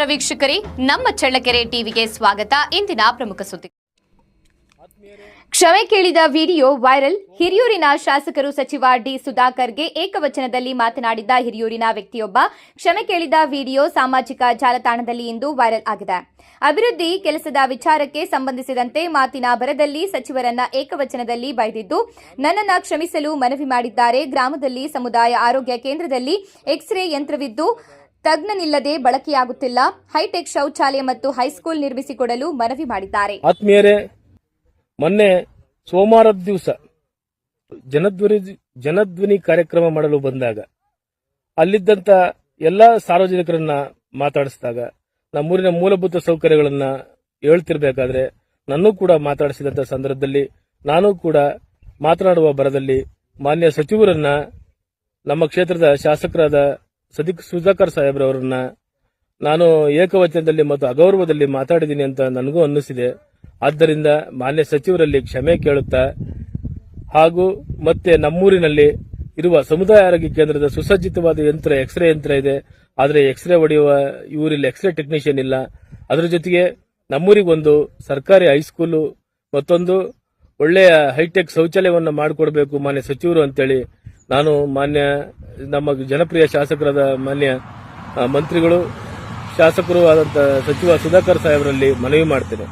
ವೀಕ್ಷಕರೇ, ನಮ್ಮ ಚಳ್ಳಕೆರೆ ಟಿವಿಗೆ ಸ್ವಾಗತ. ಇಂದಿನ ಪ್ರಮುಖ ಸುದ್ದಿ. ಕ್ಷಮೆ ಕೇಳಿದ ವಿಡಿಯೋ ವೈರಲ್. ಹಿರಿಯೂರಿನ ಶಾಸಕರು ಸಚಿವ ಡಿ ಸುಧಾಕರ್ಗೆ ಏಕವಚನದಲ್ಲಿ ಮಾತನಾಡಿದ ಹಿರಿಯೂರಿನ ವ್ಯಕ್ತಿಯೊಬ್ಬ, ಕ್ಷಮೆ ಕೇಳಿದ ವಿಡಿಯೋ ಸಾಮಾಜಿಕ ಜಾಲತಾಣದಲ್ಲಿ ಇಂದು ವೈರಲ್ ಆಗಿದೆ. ಅಭಿವೃದ್ಧಿ ಕೆಲಸದ ವಿಚಾರಕ್ಕೆ ಸಂಬಂಧಿಸಿದಂತೆ ಮಾತಿನ ಭರದಲ್ಲಿ ಸಚಿವರನ್ನ ಏಕವಚನದಲ್ಲಿ ಬೈದಿದ್ದು, ನನ್ನನ್ನ ಕ್ಷಮಿಸಲು ಮನವಿ ಮಾಡಿದ್ದಾರೆ. ಗ್ರಾಮದಲ್ಲಿ ಸಮುದಾಯ ಆರೋಗ್ಯ ಕೇಂದ್ರದಲ್ಲಿ ಎಕ್ಸ್ರೇ ಯಂತ್ರವಿದ್ದು ತಜ್ಞನಿಲ್ಲದೆ ಬಳಕೆಯಾಗುತ್ತಿಲ್ಲ. ಹೈಟೆಕ್ ಶೌಚಾಲಯ ಮತ್ತು ಹೈಸ್ಕೂಲ್ ನಿರ್ಮಿಸಿಕೊಡಲು ಮನವಿ ಮಾಡಿದ್ದಾರೆ. ಆತ್ಮೀಯರೇ, ಮೊನ್ನೆ ಸೋಮವಾರದ ದಿವಸ ಜನಧ್ವನಿ ಜನಧ್ವನಿ ಕಾರ್ಯಕ್ರಮ ಮಾಡಲು ಬಂದಾಗ, ಅಲ್ಲಿದ್ದಂತ ಎಲ್ಲ ಸಾರ್ವಜನಿಕರನ್ನ ಮಾತಾಡಿಸಿದಾಗ, ನಮ್ಮೂರಿನ ಮೂಲಭೂತ ಸೌಕರ್ಯಗಳನ್ನ ಹೇಳ್ತಿರ್ಬೇಕಾದ್ರೆ, ನನ್ನೂ ಕೂಡ ಮಾತಾಡಿಸಿದಂತ ಸಂದರ್ಭದಲ್ಲಿ, ನಾನು ಕೂಡ ಮಾತನಾಡುವ ಬರದಲ್ಲಿ ಮಾನ್ಯ ಸಚಿವರನ್ನ ನಮ್ಮ ಕ್ಷೇತ್ರದ ಶಾಸಕರಾದ ಸದಿಕ್ ಸುಧಾಕರ್ ಸಾಹೇಬ್ರವರನ್ನ ನಾನು ಏಕವಚನದಲ್ಲಿ ಮತ್ತು ಅಗೌರವದಲ್ಲಿ ಮಾತಾಡಿದ್ದೀನಿ ಅಂತ ನನಗೂ ಅನ್ನಿಸಿದೆ. ಆದ್ದರಿಂದ ಮಾನ್ಯ ಸಚಿವರಲ್ಲಿ ಕ್ಷಮೆ ಕೇಳುತ್ತಾ ಹಾಗೂ ಮತ್ತೆ ನಮ್ಮೂರಿನಲ್ಲಿ ಇರುವ ಸಮುದಾಯ ಆರೋಗ್ಯ ಕೇಂದ್ರದ ಸುಸಜ್ಜಿತವಾದ ಯಂತ್ರ ಎಕ್ಸ್ರೇ ಯಂತ್ರ ಇದೆ. ಆದರೆ ಎಕ್ಸ್ರೇ ಹೊಡೆಯುವ ಇವರಲ್ಲಿ ಎಕ್ಸ್ರೇ ಟೆಕ್ನಿಷಿಯನ್ ಇಲ್ಲ. ಅದರ ಜೊತೆಗೆ ನಮ್ಮೂರಿಗೊಂದು ಸರ್ಕಾರಿ ಹೈಸ್ಕೂಲು ಮತ್ತೊಂದು ಒಳ್ಳೆಯ ಹೈಟೆಕ್ ಶೌಚಾಲಯವನ್ನು ಮಾಡಿಕೊಡಬೇಕು ಮಾನ್ಯ ಸಚಿವರು ಅಂತೇಳಿ ನಾನು ಮಾನ್ಯ ನಮ್ಮ ಜನಪ್ರಿಯ ಶಾಸಕರಾದ ಮಾನ್ಯ ಮಂತ್ರಿಗಳು ಶಾಸಕರು ಆದಂತ ಸಚಿವ ಸುಧಾಕರ್ ಸಾಹೇಬರಲ್ಲಿ ಮನವಿ ಮಾಡ್ತೇನೆ.